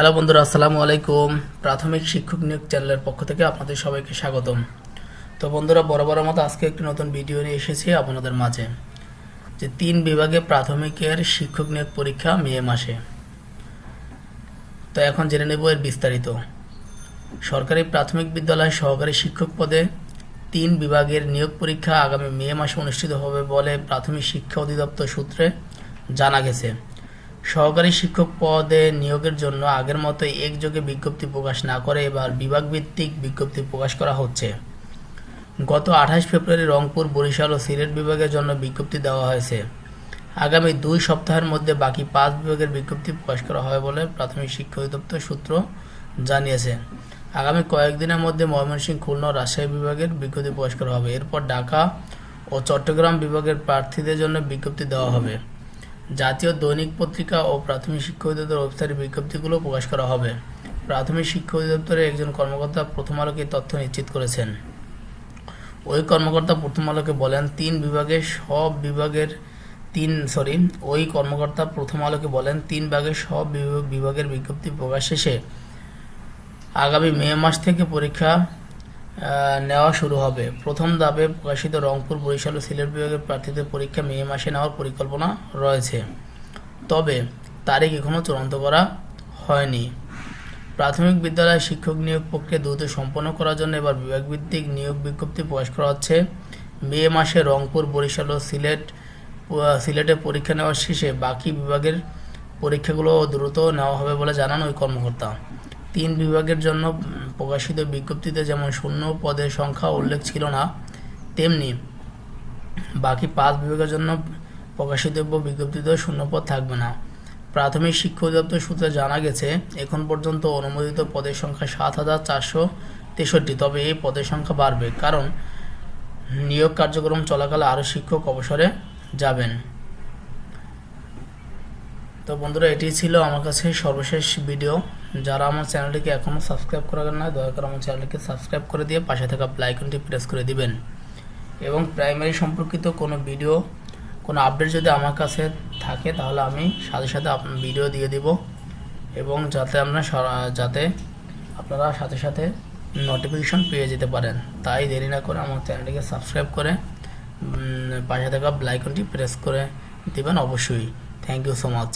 Hello বন্ধুরা, আসসালামু আলাইকুম। প্রাথমিক শিক্ষক নিয়োগ চ্যানেলের পক্ষ থেকে আপনাদের সবাইকে স্বাগতম। তো বন্ধুরা বরাবর মতো আজকে একটি নতুন ভিডিও নিয়ে এসেছি আপনাদের মাঝে, যে তিন বিভাগে প্রাথমিকের শিক্ষক নিয়োগ পরীক্ষা মে মাসে। তো এখন জেনে নেব এর বিস্তারিত। সরকারি প্রাথমিক বিদ্যালয় সহকারী শিক্ষক পদে তিন বিভাগের নিয়োগ পরীক্ষা আগামী মে মাসে অনুষ্ঠিত হবে বলে প্রাথমিক শিক্ষা অধিদপ্তর সূত্রে জানা গেছে। সহকারী শিক্ষক পদে নিয়োগের জন্য আগের মতো একযোগে বিজ্ঞপ্তি প্রকাশ না করে এবার বিভাগ ভিত্তিক বিজ্ঞপ্তি প্রকাশ করা হচ্ছে। গত আঠাশ ফেব্রুয়ারি রংপুর, বরিশাল ও সিলেট বিভাগের জন্য বিজ্ঞপ্তি দেওয়া হয়েছে। আগামী দুই সপ্তাহের মধ্যে বাকি পাঁচ বিভাগের বিজ্ঞপ্তি প্রকাশ করা হবে বলে প্রাথমিক শিক্ষা অধিদপ্তর সূত্র জানিয়েছে। আগামী কয়েকদিনের মধ্যে ময়মনসিংহ, খুলনা রাজশাহী বিভাগের বিজ্ঞপ্তি প্রকাশ করা হবে। এরপর ঢাকা ও চট্টগ্রাম বিভাগের প্রার্থীদের জন্য বিজ্ঞপ্তি দেওয়া হবে। জাতীয় দৈনিক পত্রিকা ও প্রাথমিক শিক্ষা অধিদপ্তর ওয়েবসাইটে বিজ্ঞপ্তিগুলো প্রকাশ করা হবে। প্রাথমিক শিক্ষা অধিদপ্তরের একজন কর্মকর্তা প্রথম আলোকে তথ্য নিশ্চিত করেছেন। ওই কর্মকর্তা প্রথম আলোকে বলেন, তিন বিভাগে, সব বিভাগের তিন সরি ওই কর্মকর্তা প্রথম আলোকে বলেন, তিন ভাগে সব বিভাগ- বিভাগের বিজ্ঞপ্তি প্রকাশ শেষে আগামী মে মাস থেকে পরীক্ষা নেওয়া শুরু হবে। প্রথম ধাপে প্রকাশিত রংপুর, বরিশাল ও সিলেট বিভাগের প্রার্থীদের পরীক্ষা মে মাসে নেওয়ার পরিকল্পনা রয়েছে। তবে তারিখ এখনও চূড়ান্ত করা হয়নি। প্রাথমিক বিদ্যালয়ে শিক্ষক নিয়োগ প্রক্রিয়া দ্রুত সম্পন্ন করার জন্য এবার বিভাগভিত্তিক নিয়োগ বিজ্ঞপ্তি প্রকাশ করা হচ্ছে। মে মাসে রংপুর, বরিশাল ও সিলেট সিলেটে পরীক্ষা নেওয়ার শেষে বাকি বিভাগের পরীক্ষাগুলো দ্রুত নেওয়া হবে বলে জানান ওই কর্মকর্তা। তিন বিভাগের জন্য প্রকাশিত বিজ্ঞপ্তিতে যেমন শূন্য পদের সংখ্যা উল্লেখ ছিল না, তেমনি বাকি পাঁচ বিভাগের জন্য প্রকাশিতব্য বিজ্ঞপ্তিতেও শূন্যপদ থাকবে না। প্রাথমিক শিক্ষা অধিদপ্তর সূত্রে জানা গেছে, এখন পর্যন্ত অনুমোদিত পদের সংখ্যা সাত হাজার চারশো তেষট্টি, তবে এই পদের সংখ্যা বাড়বে কারণ নিয়োগ কার্যক্রম চলাকালে আরও শিক্ষক অবসরে যাবেন। তো বন্ধুরা, এটি ছিল আমার কাছে সর্বশেষ ভিডিও। যারা আমার চ্যানেলটিকে এখনও সাবস্ক্রাইব করার না দয়া করে আমার চ্যানেলটিকে সাবস্ক্রাইব করে দিয়ে পাশে থাকা আইকনটি প্রেস করে দিবেন। এবং প্রাইমারি সম্পর্কিত কোনো ভিডিও কোনো আপডেট যদি আমার কাছে থাকে, তাহলে আমি সাথে সাথে ভিডিও দিয়ে দিব। এবং যাতে আমরা যাতে আপনারা সাথে সাথে নোটিফিকেশন পেয়ে যেতে পারেন। তাই দেরি না করে আমার চ্যানেলটিকে সাবস্ক্রাইব করে পাশে থাকা আইকনটি প্রেস করে দেবেন অবশ্যই। Thank you so much